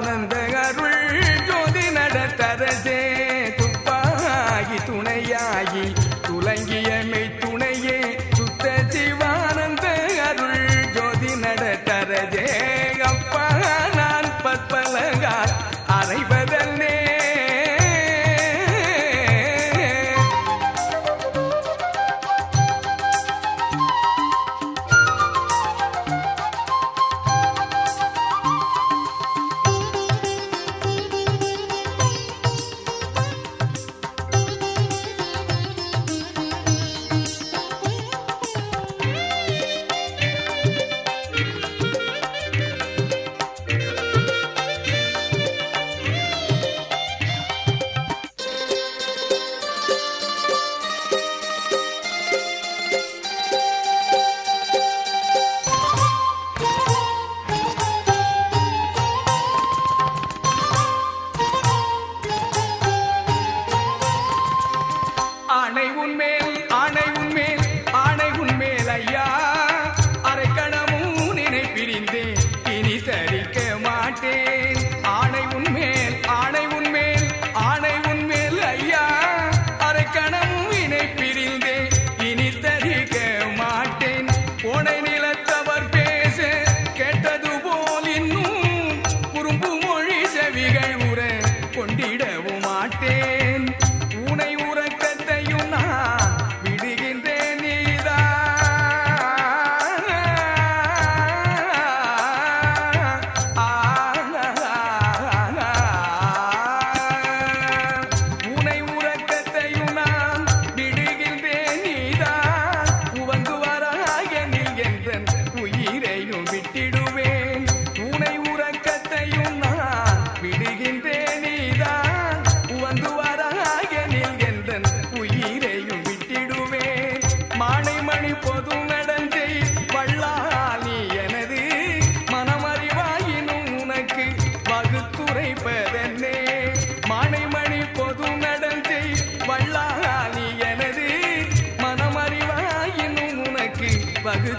ஆனந்த அருள் ஜோதி நடத்தரசே. துப்பாகி துணையாகி துலங்கிய மெய்த்துணையே. சுத்த சிவானந்த அருள் ஜோதி நடத்தரஜே அப்பா நான் பற்பலகார் அறைவதல் மாட்டேன்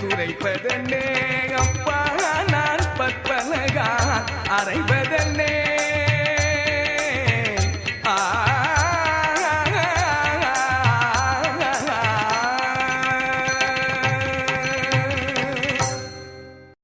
துரைப்பதென்னே அப்பா நான் பற்பலகா அரைப்பது